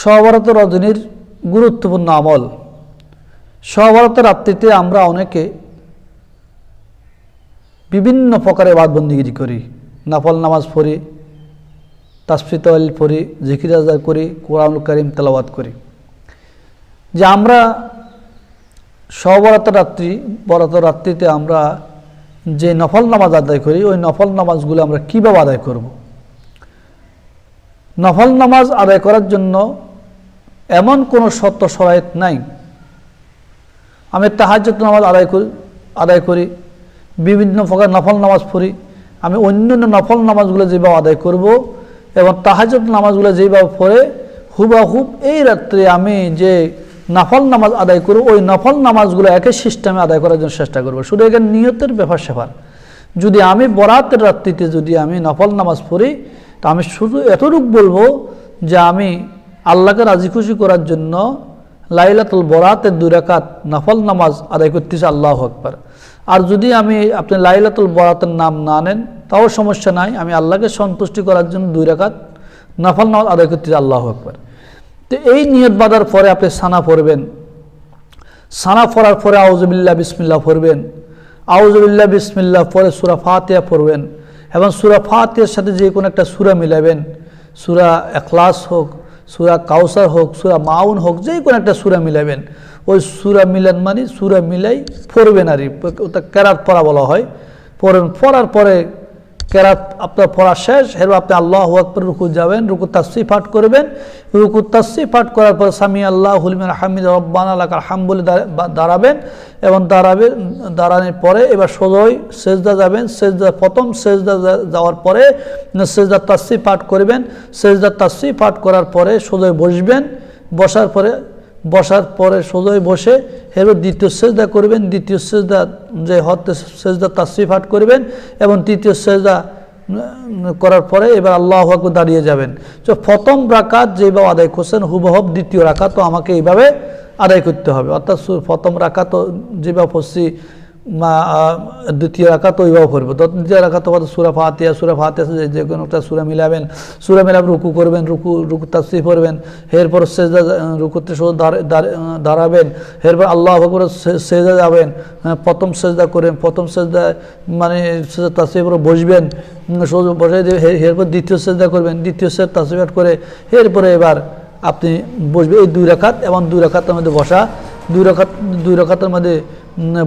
সবরত রজনীর গুরুত্বপূর্ণ আমল। সবরত রাত্রিতে আমরা অনেকে বিভিন্ন প্রকারে বাদবন্দিগিরি করি। নাফল নামাজ পড়ি, তাসফিত পড়ি, জিকির আজার করি কোরআন করিম তেলাওয়াত করি। যে আমরা সবরত রাত্রি, বরত রাত্রিতে আমরা যে নফল নামাজ আদায় করি, ওই নফল নামাজগুলো আমরা কীভাবে আদায় করব? নফল নামাজ আদায় করার জন্য এমন কোনো সত্য সহায়ক নাই। আমি তাহাজ্জত নামাজ আদায় করি আদায় করি, বিভিন্ন প্রকার নফল নামাজ পড়ি। আমি অন্যান্য নফল নামাজগুলো যেভাবে আদায় করব এবং তাহাজত নামাজগুলো যেভাবে পড়ে, হুবাহুব এই রাত্রে আমি যে নফল নামাজ আদায় করব, ওই নফল নামাজগুলো একই সিস্টেমে আদায় করার জন্য চেষ্টা করব। শুধু এখানে নিয়তের ব্যাপার সেপার যদি আমি বরাতের রাত্রিতে যদি আমি নফল নামাজ পড়ি, তা আমি শুধু এতটুক বলব যে আমি আল্লাহকে রাজি খুশি করার জন্য লাইলাতুল বরাতের দুই রাকাত নফল নামাজ আদায় করতেছে আল্লাহ আকবার। আর যদি আমি আপনি লাইলাতুল বরাতের নাম না নেন, তাও সমস্যা নাই, আমি আল্লাহকে সন্তুষ্টি করার জন্য দুই রাকাত নফল নামাজ আদায় করতেছি আল্লাহ আকবার। তো এই নিয়ত বাঁধার পরে আপনি সানা পড়বেন। সানা পড়ার পরে আউজবিল্লা বিসমিল্লা পড়বেন। আউজবিল্লা বিসমিল্লা পরে সুরা ফাতিয়া পড়বেন। এবং সুরা ফাতিয়ার সাথে যে কোনো একটা সুরা মিলাবেন। সুরা এখলাস হোক সুরা কাউসার হোক, সুরা মাউন হোক, যে কোনো একটা সুরা মিলাবেন ওই সুরা মিলান মানে সুরা মিলাই পড়বেন আর ওটা কেরাত পড়া বলা হয়। পড়েন, পড়ার পরে কেরাত আপনার পড়া শেষ, এরপর আপনি আল্লাহ আকবর রুকু যাবেন, রুকু তাসি পাঠ করবেন। রুকু তাসি পাঠ করার পর সামি আল্লাহ হুলমিন হামিদ রব্বান আল্লাহ হাম বলে দাঁড়াবেন এবং দাঁড়াবেন দাঁড়ানোর পরে এবার সোজই সেজদা যাবেন। সেজদা প্রথম সেজদা যাওয়ার পরে সেজদা তাসি পাঠ করবেন। সেজদা তাসি পাঠ করার পরে সোজই বসবেন। বসার পরে বসার পরে সোজাই বসে এরপর দ্বিতীয় সেজদা করবেন, দ্বিতীয় সেজদা যে হতে সেজদা তাসিফাট করবেন এবং তৃতীয় সেজদা করার পরে এবার আল্লাহ আকবর দাঁড়িয়ে যাবেন। তো প্রথম রাকাত যেভাবে আদায় করছেন হুবহব দ্বিতীয় রাকাতও আমাকে এইভাবে আদায় করতে হবে। অর্থাৎ প্রথম রাকাত যেভাবে পড়ছি দ্বিতীয় রাখা তো ওইভাবে করব দ্বিতীয় রাখা তো সুরা ফাতিয়া সুরা ফাতিয়া যে কোনো একটা সুরা মিলাবেন। সুরা মিলাবেন, রুকু করবেন, রুকু রুকু তাসি করবেন এরপর সেজদা, রুকুতে শুধু দাঁড়াবেন। এরপর আল্লাহ করে সেজদা যাবেন। প্রথম সেজদা করেন প্রথম সেজদা মানে সেজদা তাসি করে বসবেন। বসে এরপর দ্বিতীয় সেজদা করবেন, দ্বিতীয় সেজ তাসিবাট করে এরপরে এবার আপনি বসবেন এই দুই রাখাত এবং দুই রাখাতের মধ্যে বসা। দুই রাখাত দুই রাখাতের মধ্যে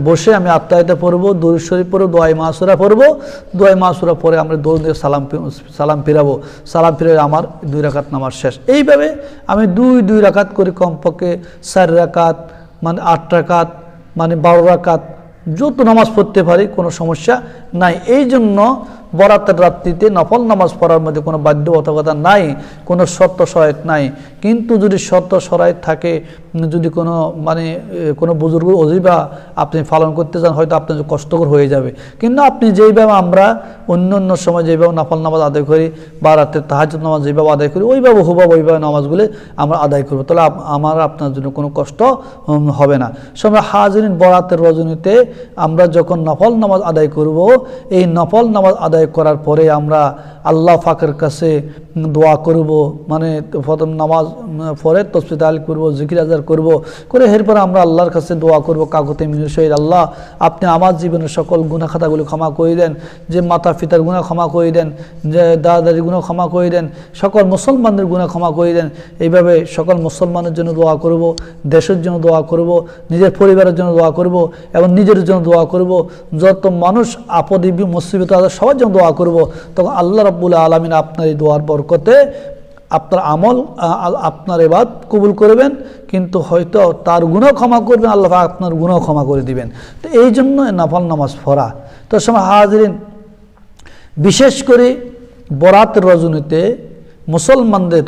বসে আমি আত্মায়তা পড়ব শরীফ পড়ব, দোয়াই মাসুরা পড়ব। দোয়াই মাসুরা পরে আমরা দৌড় দিয়ে সালাম সালাম ফিরাবো। সালাম ফিরে আমার দুই রাকাত নামার শেষ। এইভাবে আমি দুই দুই রাকাত করি কমপক্ষে চার রাকাত মানে আট রাকাত মানে বারো রাকাত, যত নামাজ পড়তে পারি, কোনো সমস্যা নাই। এই জন্য বরাতের রাত্রিতে নফল নামাজ পড়ার মধ্যে কোনো বাধ্যবাধকতা নাই, কোনো শর্ত সহায়ক নাই। কিন্তু যদি শর্ত সহায়ক থাকে, যদি কোনো মানে কোনো বুজুর্গ অজিবা আপনি পালন করতে চান, হয়তো আপনার কষ্টকর হয়ে যাবে। কিন্তু আপনি যেইভাবে আমরা অন্য অন্য সময় যেভাবে নফল নামাজ আদায় করি বা রাতের তাহাজ নামাজ যেভাবে আদায় করি, ওইভাবে হুবাব ওইভাবে নামাজগুলি আমরা আদায় করব। তাহলে আমার আপনার জন্য কোনো কষ্ট হবে না। সময় হাজরিন বরাতের রজনীতে আমরা যখন নফল নামাজ আদায় করব, এই নফল নামাজ আদায় করার পরে আমরা আল্লাহ ফাঁকের কাছে দোয়া করব। মানে প্রথম নামাজ পরে আল করব, জিকির আজার করব, করে এরপরে আমরা আল্লাহর কাছে দোয়া করব, কাকুতে মিনুর শহীদ আল্লাহ, আপনি আমার জীবনের সকল গুণা খাতাগুলো ক্ষমা করে দেন, যে মাতা পিতার গুণা ক্ষমা করে দেন, যে দাদাদারির গুণা ক্ষমা করে দেন, সকল মুসলমানদের গুণা ক্ষমা করে দেন, এইভাবে সকল মুসলমানের জন্য দোয়া করব, দেশের জন্য দোয়া করব, নিজের পরিবারের জন্য দোয়া করব, এবং নিজের জন্য দোয়া করব, যত মানুষ আপদিবি মুসিবত সবার জন্য দোয়া করব, তখন আল্লাহ রব্বুল আলমিন আপনার এই দোয়ার বরকতে আপনার আমল আপনার এবাদ কবুল করবেন, কিন্তু হয়তো তার গুণও ক্ষমা করবেন, আল্লাহ আপনার গুণও ক্ষমা করে দিবেন। তো এই জন্য নাফল নামাজ ফরা তো সময় হাজরিন, বিশেষ করে বরাত রজনীতে মুসলমানদের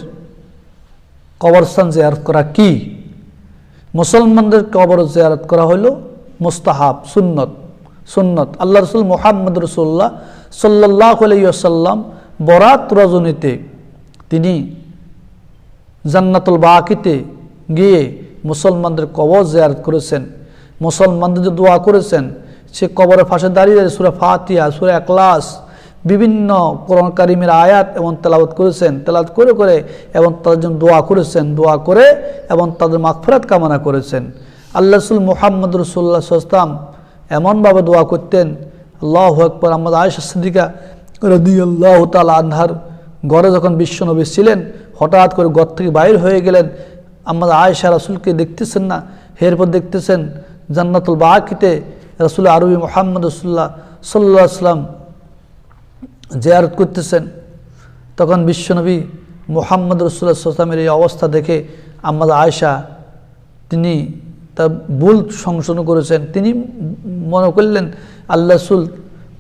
কবরস্থান জেয়ারত করা কি? মুসলমানদের কবর জেয়ারত করা হলো মুস্তাহাব, সুন্নত সুন্নত। আল্লাহ রসুল মোহাম্মদ রসুল্লাহ সাল্লাহ আলাইসাল্লাম বরাত রজনীতে তিনি জান্নাতুল বাকিতে গিয়ে মুসলমানদের কবর জেয়ারত করেছেন। মুসলমানদের যে দোয়া করেছেন। সে কবরের ফাঁসে দাঁড়িয়ে সুরা ফাতিয়া সুরা একলাস বিভিন্ন কোরআন কারিমের আয়াত এবং তেলাওয়াত করেছেন। তেলাওয়াত করে করে এবং তাদের জন্য দোয়া করেছেন। দোয়া করে এবং তাদের মাগফিরাত কামনা করেছেন। আল্লাহ রসুল মোহাম্মদ রসুল্লাহ সাল্লাম এমনভাবে দোয়া করতেন। আল্লাহ আকবর। আমাদের আয়েশা সিদ্দিকা রদি আল্লাহ তাল আনহার ঘরে যখন বিশ্বনবী ছিলেন, হঠাৎ করে ঘর থেকে বাইর হয়ে গেলেন। আমাদের আয়েশা রাসুলকে দেখতেছেন না। এরপর দেখতেছেন জান্নাতুল বাকিতে রসুল আরবি মোহাম্মদ রসুল্লাহ সাল্লাহ আসলাম জিয়ারত করতেছেন। তখন বিশ্বনবী মোহাম্মদ রসুল্লাহ সাল্লামের এই অবস্থা দেখে আমাদের আয়েশা তিনি তার ভুল সংশোধন করেছেন। তিনি মনে করলেন, আল্লাহ রসুল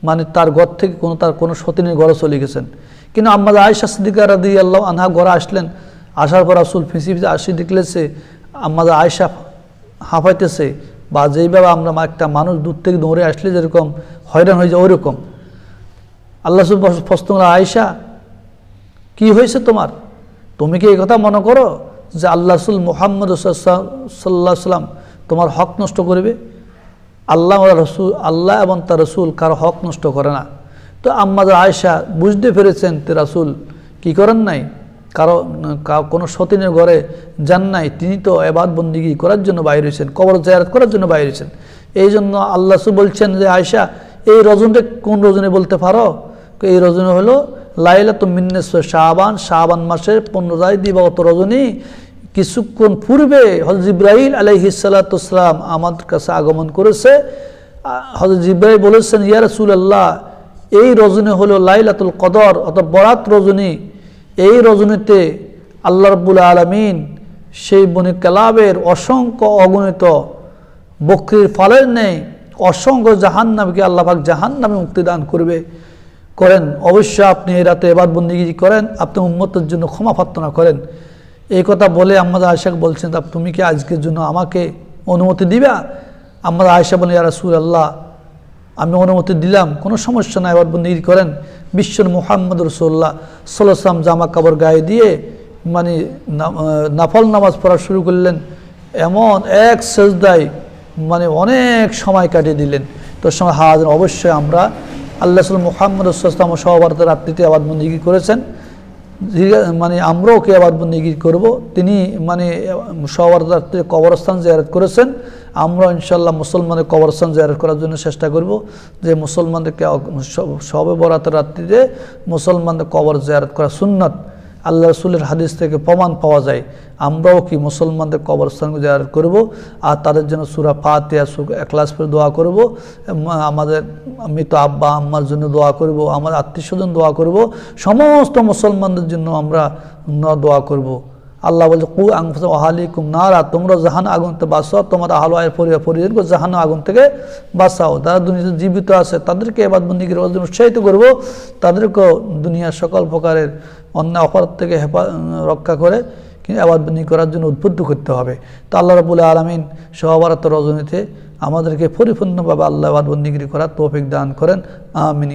মানে তার ঘর থেকে কোনো, তার কোনো সতীনের ঘরে চলে গেছেন। কিন্তু আমাদের আয়েশা সিদ্দিকা রাদি আল্লাহ আনহা ঘরে আসলেন। আসার পর আসুল ফিসি ফিসি আসি দেখলেছে আমাদের আয়েশা হাঁপাইতেছে বা যেইভাবে আমরা একটা মানুষ দূর থেকে দৌড়ে আসলে যেরকম হয়রান হয়ে যায় ওইরকম। আল্লাহ করলেন, আয়েশা কি হয়েছে তোমার? তুমি কি এই কথা মনে করো যে আল্লাহ রসুল মোহাম্মদ সাল্লাহ সাল্লাম তোমার হক নষ্ট করবে? আল্লাহ রসুল আল্লাহ এবং তার রসুল কারও হক নষ্ট করে না। তো আম্মাদের আয়সা বুঝতে পেরেছেন তে রাসুল কি করেন নাই? কারও কোনো সতীনের ঘরে যান নাই, তিনি তো এবাদ বন্দিগি করার জন্য বাইরে হয়েছেন, কবর জায়ারত করার জন্য বাইরে হয়েছেন। এই জন্য আল্লাহ বলছেন যে আয়সা এই রজনটা কোন রজনে বলতে পারো? এই রজনী হলো লাইলা তো মিন্নেশ্বর শাহবান শাহবান মাসের পনেরো তারিখ দিবাগত রজনী। কিছুক্ষণ পূর্বে হজরত ইব্রাহিল আলহিসাল্লাম আমাদের কাছে আগমন করেছে। হজরত ইব্রাহিম বলেছেন, ইয়া রাসূলুল্লাহ এই রজনী হলো লাইলাতুল কদর অর্থাৎ বরাত রজনী। এই রজনীতে আল্লাহ রব্বুল আলমিন সেই বনি কালাবের অসংখ্য অগণিত বকরির ফলের নেই অসংখ্য জাহান্নামকে আল্লাহাক জাহান্নামে মুক্তিদান করবে, করেন। অবশ্যই আপনি এই রাতে এবার বন্দিগি করেন? আপনি উম্মতের জন্য ক্ষমা প্রার্থনা করেন। এই কথা বলে আমাদের আয়সাকে বলছেন, তা তুমি কি আজকের জন্য আমাকে অনুমতি দিবা? আমাদের আয়সা বলে রাসূল আল্লাহ আমি অনুমতি দিলাম, কোনো সমস্যা নাই, এবার বন্দিগি করেন। বিশ্বর মোহাম্মদ রসুল্লাহ সাল্লাম জামা কাপড় গায়ে দিয়ে মানে নাফল নামাজ পড়া শুরু করলেন। এমন এক সেজদায় মানে অনেক সময় কাটিয়ে দিলেন। তোর সময় হাজার অবশ্যই আমরা আল্লাহ সাল মোহাম্মদ রসুলাম সহভারত রাত্রিতে আবাদ বন্দিগি করেছেন? মানে আমরাও কে আবাদ বন্দিগি করব? তিনি মানে সহভারত রাত্রিতে কবরস্থান জিয়ারত করেছেন। আমরা ইনশাল্লাহ মুসলমানের কবরস্থান জিয়ারত করার জন্য চেষ্টা করব যে মুসলমানদেরকে সব- বরাতের রাত্রিতে মুসলমানদের কবর জিয়ারত করা সুন্নত। আল্লাহ রসুলের হাদিস থেকে প্রমাণ পাওয়া যায়। আমরাও কি মুসলমানদের কবরস্থান জিয়ারত করব আর তাদের জন্য সুরা ফাতিয়া ক্লাস করে দোয়া করব। আমাদের মৃত আব্বা, আম্মার জন্য দোয়া করব, আমার আত্মীয় স্বজন দোয়া করব। সমস্ত মুসলমানদের জন্য আমরা দোয়া করব। আল্লাহ বলছে কু আংফা ওহালিকুম নারা তোমরা জাহান আগুন থেকে বাঁচাও, তোমার আহলো আয়ের পরিবার, পরিজনকে জাহান আগুন থেকে বাঁচাও। তারা দুনিয়াতে জীবিত আছে, তাদেরকে এবার বন্দিকে উৎসাহিত করব, তাদেরকেও দুনিয়ার সকল প্রকারের অন্য অপরাধ থেকে হেফা, রক্ষা করে কিন্তু আবাদ বন্দি করার জন্য উদ্বুদ্ধ করতে হবে। তো আল্লাহ রবুল আলমিন সহবারত রজনীতে আমাদেরকে পরিপূর্ণভাবে আল্লাহ আবাদ বন্দিগিরি করার তৌফিক দান করেন। আমিন।